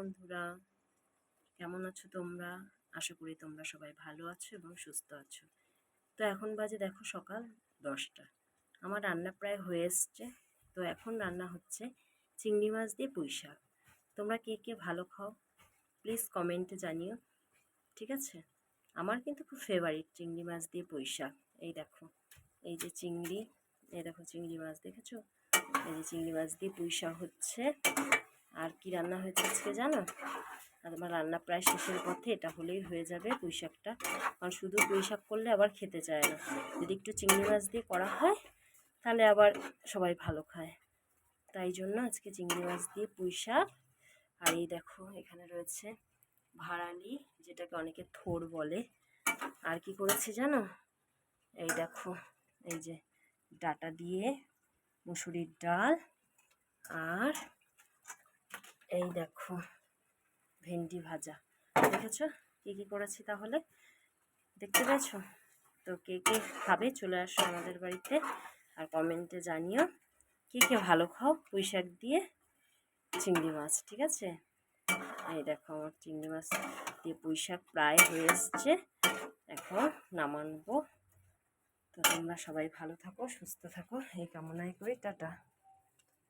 বন্ধুরা, কেমন আছো তোমরা? আশা করি তোমরা সবাই ভালো আছো এবং সুস্থ আছো। তো এখন বাজে দেখো সকাল দশটা। আমার রান্না প্রায় হয়ে এসছে। তো এখন রান্না হচ্ছে চিংড়ি মাছ দিয়ে পুঁই শাক। তোমরা কে কে ভালো খাও প্লিজ কমেন্টে জানিও, ঠিক আছে? আমার কিন্তু খুব ফেভারিট চিংড়ি মাছ দিয়ে পুঁই শাক। এই দেখো, এই যে চিংড়ি, এই দেখো চিংড়ি মাছ, দেখেছ? এই যে চিংড়ি মাছ দিয়ে পুঁই শাক হচ্ছে। আর কি রান্না হয়েছে আজকে জানো? আর আমার রান্না প্রায় শেষের পথে এটা হলেই হয়ে যাবে পুঁই শাকটা। কারণ শুধু পুঁই শাক করলে আবার খেতে চায় না। যদি একটু চিংড়ি মাছ দিয়ে করা হয়, তাহলে আবার সবাই ভালো খায়। তাই জন্য আজকে চিংড়ি মাছ দিয়ে পুঁই শাক। আর এই দেখো, এখানে রয়েছে ভাড়ালি, যেটাকে অনেকে থোর বলে। আর কি করেছে জানো? এই দেখো, এই যে ডাটা দিয়ে, মুসুরির ডাল আর এই দেখো, ভেন্ডি ভাজা। দেখেছ কী কী করেছি তাহলে? দেখতে পেয়েছ? তো কে কে খাবে চলে আসো আমাদের বাড়িতে আর কমেন্টে জানিও। কে কে ভালো খাও? পুঁই শাক দিয়ে চিংড়ি মাছ, ঠিক আছে? এই দেখো আমার চিংড়ি মাছ দিয়ে পুঁই শাক প্রায় হয়ে এসছে। এখন নামানবো। তো তোমরা সবাই ভালো থাকো, সুস্থ থাকো। এই কামনাই করি, টাটা।